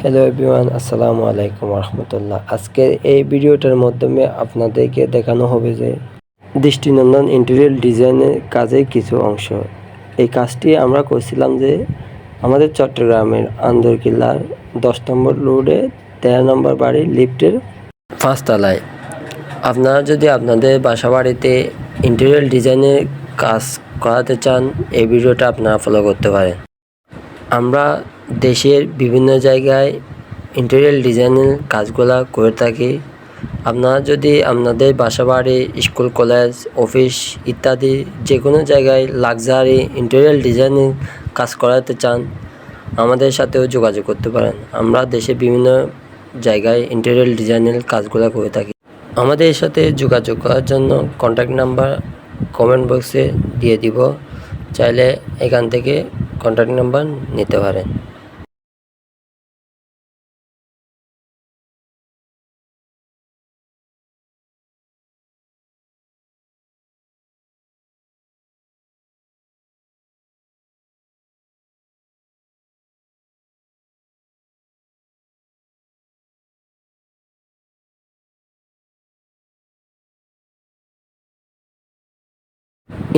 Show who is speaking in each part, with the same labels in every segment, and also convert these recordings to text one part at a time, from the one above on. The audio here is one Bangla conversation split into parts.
Speaker 1: হ্যালো এভরিওয়ান আসসালামু আলাইকুম রহমতুল্লাহ আজকের এই ভিডিওটার মাধ্যমে আপনাদেরকে দেখানো হবে যে দৃষ্টিনন্দন ইন্টেরিয়াল ডিজাইনের কাজের কিছু অংশ। এই কাজটি আমরা করছিলাম যে আমাদের চট্টগ্রামের আন্দরকিল্লার দশ নম্বর রোডে তেরো নম্বর বাড়ির লিফটের পাঁচতলায় আপনারা যদি আপনাদের বাসা বাড়িতে ইন্টেরিয়ার ডিজাইনের কাজ করাতে চান, এই ভিডিওটা আপনারা ফলো করতে পারেন। আমরা দেশের বিভিন্ন জায়গায় ইন্টেরিয়ার ডিজাইনের কাজগুলা করে থাকি। আপনারা যদি আপনাদের বাসা বাড়ি স্কুল কলেজ অফিস ইত্যাদি যে কোনো জায়গায় লাক্সারি ইন্টেরিয়ার ডিজাইনের কাজ করাতে চান, আমাদের সাথেও যোগাযোগ করতে পারেন। আমরা দেশে বিভিন্ন জায়গায় ইন্টেরিয়ার ডিজাইনের কাজগুলো করে থাকি। আমাদের সাথে যোগাযোগ করার জন্য কন্ট্যাক্ট নাম্বার কমেন্ট বক্সে দিয়ে দিব। চাইলে এখান থেকে কন্ট্যাক্ট নাম্বার নিতে পারেন।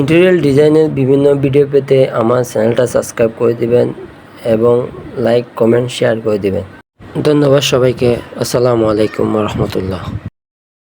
Speaker 1: ইন্টেরিয়াল ডিজাইনের বিভিন্ন ভিডিও পেতে আমার চ্যানেলটা সাবস্ক্রাইব করে দিবেন এবং লাইক কমেন্ট শেয়ার করে দিবেন। ধন্যবাদ সবাইকে। আসসালামু আলাইকুম রহমতুল্লাহ।